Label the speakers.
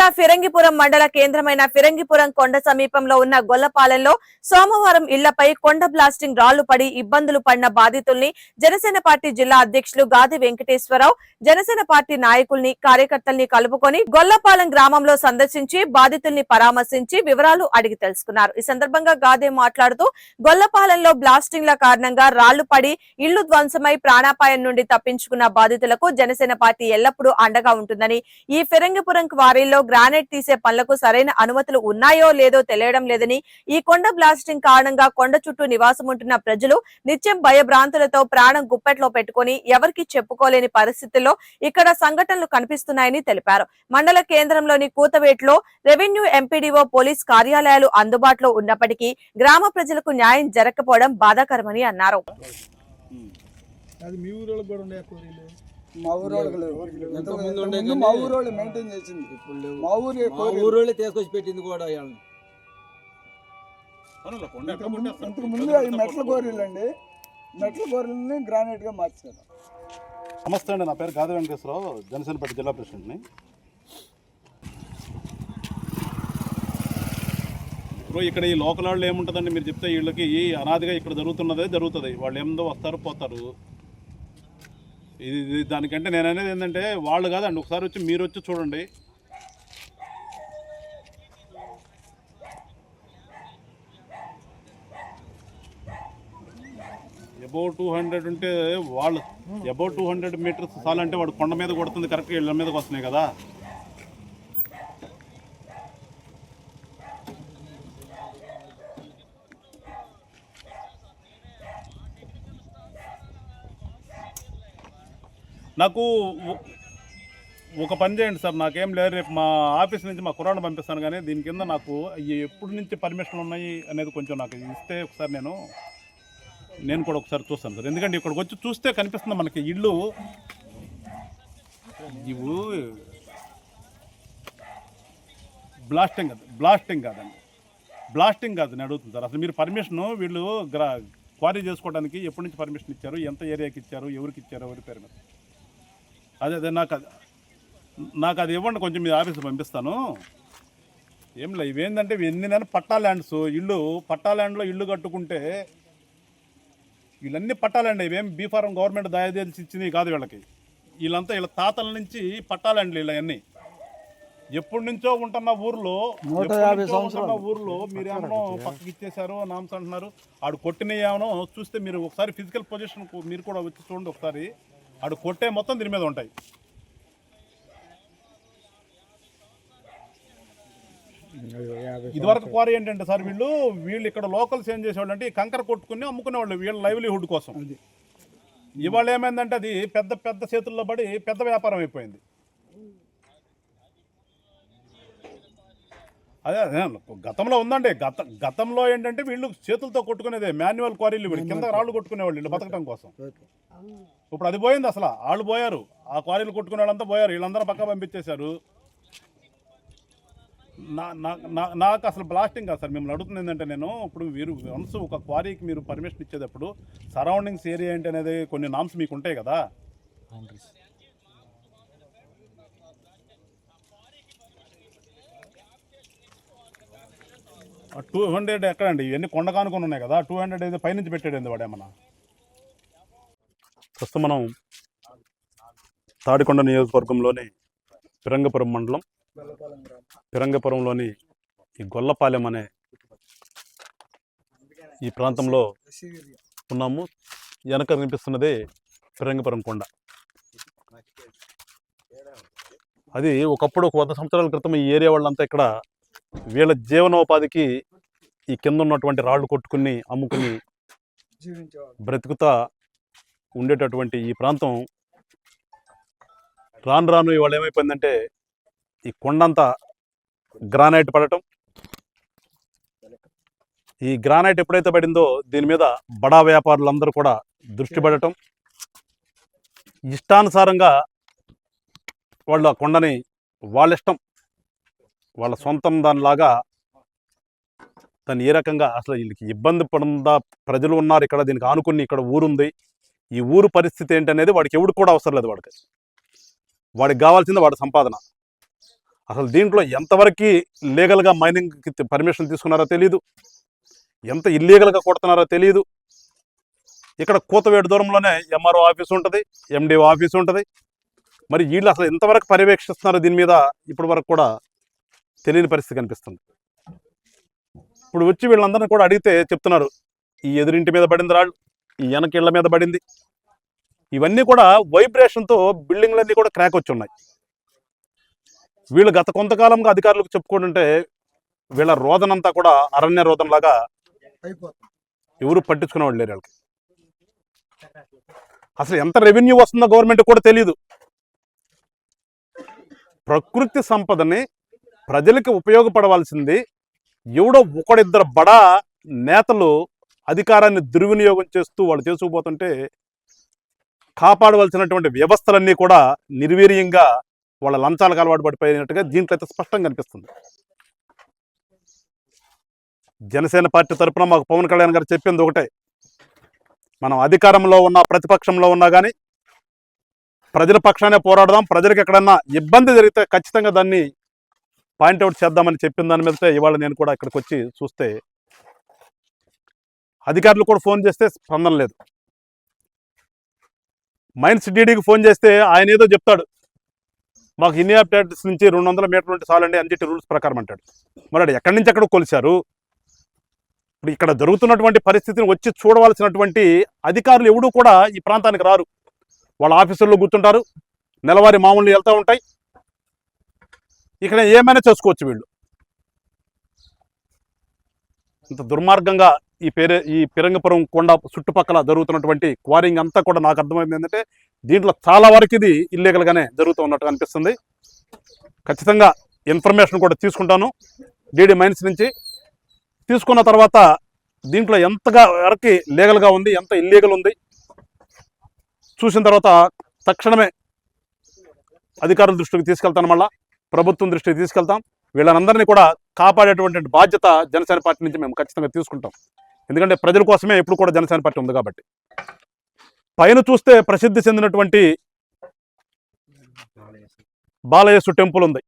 Speaker 1: జిల్లా ఫిరంగిపురం మండల కేంద్రమైన ఫిరంగిపురం కొండ సమీపంలో ఉన్న గొల్లపాలెంలో సోమవారం ఇళ్ళపై కొండ బ్లాస్టింగ్ రాళ్ళు పడి ఇబ్బందులు పడిన బాధితుల్ని జనసేన పార్టీ జిల్లా అధ్యక్షులు గాది వెంకటేశ్వరరావు జనసేన పార్టీ నాయకుల్ని కార్యకర్తల్ని కలుపుకొని గొల్లపాలెం గ్రామంలో సందర్శించి బాధితుల్ని పరామర్శించి వివరాలు అడిగి తెలుసుకున్నారు. ఈ సందర్భంగా గాదే మాట్లాడుతూ గొల్లపాలెంలో బ్లాస్టింగ్ల కారణంగా రాళ్ళు పడి ఇళ్ళు ధ్వంసమై ప్రాణాపాయం నుండి తప్పించుకున్న బాధితులకు జనసేన పార్టీ ఎల్లప్పుడూ అండగా ఉంటుందని ఈ ఫిరంగిపురం క్వారీలో గ్రానైట్ తీసే పనులకు సరైన అనుమతులు ఉన్నాయో లేదో తెలియడం లేదని ఈ కొండ బ్లాస్టింగ్ కారణంగా కొండ చుట్టూ నివాసం ఉంటున్న ప్రజలు నిత్యం భయభ్రాంతులతో ప్రాణం గుప్పెట్లో పెట్టుకుని ఎవరికి చెప్పుకోలేని పరిస్థితుల్లో ఇక్కడ సంఘటనలు కనిపిస్తున్నాయని తెలిపారు. మండల కేంద్రంలోని కూతవేట్లో రెవెన్యూ ఎంపీడీఓ పోలీస్ కార్యాలయాలు అందుబాటులో ఉన్నప్పటికీ గ్రామ ప్రజలకు న్యాయం జరగకపోవడం బాధాకరమని అన్నారు.
Speaker 2: అది మీ ఊరిలో కూడా ఉండే కోరీలు
Speaker 3: మా
Speaker 4: ముందు
Speaker 3: మా ఊరోళ్ళు మెయింటైన్ చేసింది.
Speaker 4: ఇప్పుడు
Speaker 3: మా ఊరి
Speaker 4: మా ఊరోళ్ళే తీసుకొచ్చి పెట్టింది కూడా వాళ్ళని.
Speaker 3: ఇంతకు ముందు అవి మెట్ల కోరీలు అండి మెట్ల కోరీలని గ్రానైట్గా మార్చారు.
Speaker 2: నమస్తే అండి. నా పేరు గాది వెంకటేశ్వరరావు జనసేనపేట జిల్లా ప్రెసిడెంట్ని. ఇప్పుడు ఇక్కడ ఈ లోకల్ వాళ్ళు ఏముంటుందండి? మీరు చెప్తే వీళ్ళకి ఈ అనాదిగా ఇక్కడ జరుగుతున్నదే జరుగుతుంది. వాళ్ళు ఏముందో వస్తారు పోతారు. ఇది దానికంటే నేను అనేది ఏంటంటే వాళ్ళు కాదండి. ఒకసారి వచ్చి మీరు వచ్చి చూడండి. అబౌ టూ హండ్రెడ్ ఉంటే వాళ్ళు అబౌ టూ హండ్రెడ్ మీటర్స్ సాలంటే వాడు కొండ మీద కొడుతుంది. కరెక్ట్గా ఇళ్ళ మీదకి వస్తున్నాయి కదా. నాకు ఒక పని చేయండి సార్ నాకేం లేదు. రేపు మా ఆఫీస్ నుంచి మా కురాడు పంపిస్తాను కానీ దీని కింద నాకు ఎప్పటి నుంచి పర్మిషన్లు ఉన్నాయి అనేది కొంచెం నాకు ఇస్తే ఒకసారి నేను నేను కూడా ఒకసారి చూస్తాను సార్. ఎందుకంటే ఇక్కడికి వచ్చి చూస్తే కనిపిస్తుంది మనకి ఇల్లు. ఇವು బ్లాస్టింగ్ కాదు బ్లాస్టింగ్ కాదండి. బ్లాస్టింగ్ కాదు నేను అడుగుతుంది సార్. అసలు మీరు పర్మిషన్ వీళ్ళు గ్రా క్వారీ చేసుకోవడానికి ఎప్పటి నుంచి పర్మిషన్ ఇచ్చారు? ఎంత ఏరియాకి ఇచ్చారు? ఎవరికి ఇచ్చారు? ఎవరి పేరు మీద? అదే అదే నాకు అది నాకు అది ఇవ్వండి కొంచెం మీ ఆఫీస్ పంపిస్తాను. ఏం లే ఇవేంటంటే ఇవి ఎన్ని నెలలు పట్టా ల్యాండ్స్? ఇల్లు పట్టా ల్యాండ్లో ఇల్లు కట్టుకుంటే వీళ్ళన్నీ పట్టాలండి ఇవేం బీఫారం గవర్నమెంట్ దయచేసి ఇచ్చినవి కాదు వీళ్ళకి. వీళ్ళంతా వీళ్ళ తాతల నుంచి పట్టాలండి వీళ్ళవన్నీ ఎప్పటి నుంచో ఉంటున్న ఊర్లో ఉంటున్న ఊర్లో మీరేమో పక్కకి ఇచ్చేశారు నామ్స్ అంటున్నారు. ఆడు కొట్టిన ఏమో చూస్తే మీరు ఒకసారి ఫిజికల్ పొజిషన్ మీరు కూడా వచ్చి చూడండి ఒకసారి. ఆడు కొట్టే మొత్తం దీని మీద ఉంటాయి. ఇదివరకు క్వారీ ఏంటంటే సార్ వీళ్ళు వీళ్ళు ఇక్కడ లోకల్స్ ఏం చేసేవాళ్ళు అంటే కంకర కొట్టుకుని అమ్ముకునేవాళ్ళు వీళ్ళ లైవ్లీహుడ్ కోసం. ఇవాళ ఏమైందంటే అది పెద్ద పెద్ద చేతుల్లో పడి పెద్ద వ్యాపారం అయిపోయింది. అదే అదే గతంలో ఉందండి. గత గతంలో ఏంటంటే వీళ్ళు చేతులతో కొట్టుకునేదే. మాన్యువల్ క్వారీలు వీళ్ళు. కింద రాళ్ళు కొట్టుకునేవాళ్ళు వీళ్ళు బతకడం కోసం. ఇప్పుడు అది పోయింది అసలు. వాళ్ళు పోయారు. ఆ క్వారీలు కొట్టుకునే వాళ్ళంతా పోయారు. వీళ్ళందరూ పక్క పంపించేశారు. నా నాకు అసలు బ్లాస్టింగ్ కాదు సార్. మిమ్మల్ని అడుగుతుంది ఏంటంటే నేను ఇప్పుడు మీరు వన్స్ ఒక క్వారీకి మీరు పర్మిషన్ ఇచ్చేటప్పుడు సరౌండింగ్స్ ఏరియా ఏంటి అనేది కొన్ని నామ్స్ మీకు ఉంటాయి కదా? టూ హండ్రెడ్ ఎక్కడండి? ఇవన్నీ కొండకానుకొని ఉన్నాయి కదా. టూ హండ్రెడ్ అయితే పైనుంచి పెట్టాడు వాడు ఏమన్నా. ప్రస్తుతం మనం తాడికొండ నియోజకవర్గంలోని పిరంగపురం మండలం పిరంగపురంలోని ఈ గొల్లపాలెం అనే ఈ ప్రాంతంలో ఉన్నాము. వెనక కనిపిస్తున్నదే పిరంగపురం కొండ. అది ఒకప్పుడు ఒక వంద సంవత్సరాల క్రితం ఈ ఏరియా వాళ్ళంతా ఇక్కడ వీళ్ళ జీవనోపాధికి ఈ కింద ఉన్నటువంటి రాళ్ళు కొట్టుకుని అమ్ముకుని బ్రతుకుతా ఉండేటటువంటి ఈ ప్రాంతం రాను రాను ఇవాళ ఏమైపోయిందంటే ఈ కొండంతా గ్రానైట్ పడటం. ఈ గ్రానైట్ ఎప్పుడైతే పడిందో దీని మీద బడా వ్యాపారులందరూ కూడా దృష్టి పడటం. ఇష్టానుసారంగా వాళ్ళు ఆ కొండని వాళ్ళ ఇష్టం వాళ్ళ సొంతం దానిలాగా దాన్ని ఏ రకంగా అసలు వీళ్ళకి ఇబ్బంది పడుందా ప్రజలు ఉన్నారు ఇక్కడ దీనికి ఆనుకుని ఇక్కడ ఊరుంది. ఈ ఊరు పరిస్థితి ఏంటనేది వాడికి ఎవడు కూడా అవసరం లేదు వాడికి. వాడికి కావాల్సింది వాడి సంపాదన. అసలు దీంట్లో ఎంతవరకు లీగల్గా మైనింగ్కి పర్మిషన్ తీసుకున్నారో తెలియదు ఎంత ఇల్లీగల్గా కొడుతున్నారో తెలియదు ఇక్కడ కూతవేడు దూరంలోనే ఎంఆర్ఓ ఆఫీస్ ఉంటుంది ఎండిఓ ఆఫీస్ ఉంటుంది. మరి వీళ్ళు అసలు ఎంతవరకు పర్యవేక్షిస్తున్నారో దీని మీద ఇప్పటి వరకు కూడా తెలియని పరిస్థితి కనిపిస్తుంది. ఇప్పుడు వచ్చి వీళ్ళందరినీ కూడా అడిగితే చెప్తున్నారు ఈ ఎదురింటి మీద పడింది రాళ్ళు ఈ వెనకిళ్ళ మీద పడింది. ఇవన్నీ కూడా వైబ్రేషన్తో బిల్డింగ్లన్నీ కూడా క్రాక్ వచ్చి ఉన్నాయి వీళ్ళు గత కొంతకాలంగా అధికారులకు చెప్పుకుంటుంటే వీళ్ళ రోదనంతా కూడా అరణ్య రోదనలాగా ఎవరు పట్టించుకునే వాళ్ళు లేరు వీళ్ళకి. అసలు ఎంత రెవెన్యూ వస్తుందో గవర్నమెంట్ కూడా తెలియదు ప్రకృతి సంపదని ప్రజలకు ఉపయోగపడవలసింది ఎవడో ఒకడిద్దరు బడా నేతలు అధికారాన్ని దుర్వినియోగం చేస్తూ వాళ్ళు చేసుకుపోతుంటే కాపాడవలసినటువంటి వ్యవస్థలన్నీ కూడా నిర్వీర్యంగా వాళ్ళ లంచాలకు అలవాటు పడిపోయినట్టుగా దీంట్లో అయితే స్పష్టంగా కనిపిస్తుంది. జనసేన పార్టీ తరఫున మాకు పవన్ కళ్యాణ్ గారు చెప్పింది ఒకటే. మనం అధికారంలో ఉన్నా ప్రతిపక్షంలో ఉన్నా కానీ ప్రజల పక్షానే పోరాడదాం ప్రజలకు ఎక్కడన్నా ఇబ్బంది జరిగితే ఖచ్చితంగా దాన్ని పాయింట్అవుట్ చేద్దామని చెప్పిన దాని మీదటే ఇవాళ నేను కూడా ఇక్కడికి వచ్చి చూస్తే అధికారులు కూడా ఫోన్ చేస్తే స్పందన లేదు. మైన్స్ డీడీకి ఫోన్ చేస్తే ఆయన ఏదో చెప్తాడు. మాకు ఇన్ని అప్డేట్స్ నుంచి రెండు వందల మీటర్ ఉంటే చాలండి అంజటి రూల్స్ ప్రకారం అంటాడు. మరి ఎక్కడి నుంచి ఎక్కడ కొలిచారు ఇప్పుడు ఇక్కడ జరుగుతున్నటువంటి పరిస్థితిని వచ్చి చూడవలసినటువంటి అధికారులు ఎవడూ కూడా ఈ ప్రాంతానికి రారు. వాళ్ళ ఆఫీసుల్లో కూర్చుంటారు. నెలవారీ మామూలు వెళ్తూ ఉంటాయి. ఇక్కడ ఏమైనా చేసుకోవచ్చు వీళ్ళు. ఇంత దుర్మార్గంగా ఈ పేరే ఈ పిరంగపురం కొండ చుట్టుపక్కల జరుగుతున్నటువంటి క్వారింగ్ అంతా కూడా నాకు అర్థమైంది ఏంటంటే దీంట్లో చాలా వరకు ఇది ఇల్లీగల్గానే జరుగుతూ ఉన్నట్టు అనిపిస్తుంది. ఖచ్చితంగా ఇన్ఫర్మేషన్ కూడా తీసుకుంటాను. డీడీ మైన్స్ నుంచి తీసుకున్న తర్వాత దీంట్లో ఎంతగా వరకు లీగల్గా ఉంది ఎంత ఇల్లీగల్ ఉంది చూసిన తర్వాత తక్షణమే అధికారుల దృష్టికి తీసుకెళ్తాను మళ్ళా. ప్రభుత్వం దృష్టికి తీసుకెళ్తాం. వీళ్ళనందరినీ కూడా కాపాడేటువంటి బాధ్యత జనసేన పార్టీ నుంచి మేము ఖచ్చితంగా తీసుకుంటాం. ఎందుకంటే ప్రజల కోసమే ఎప్పుడు కూడా జనసేన పార్టీ ఉంది కాబట్టి. పైన చూస్తే ప్రసిద్ధి చెందినటువంటి బాలయేసు టెంపుల్ ఉంది.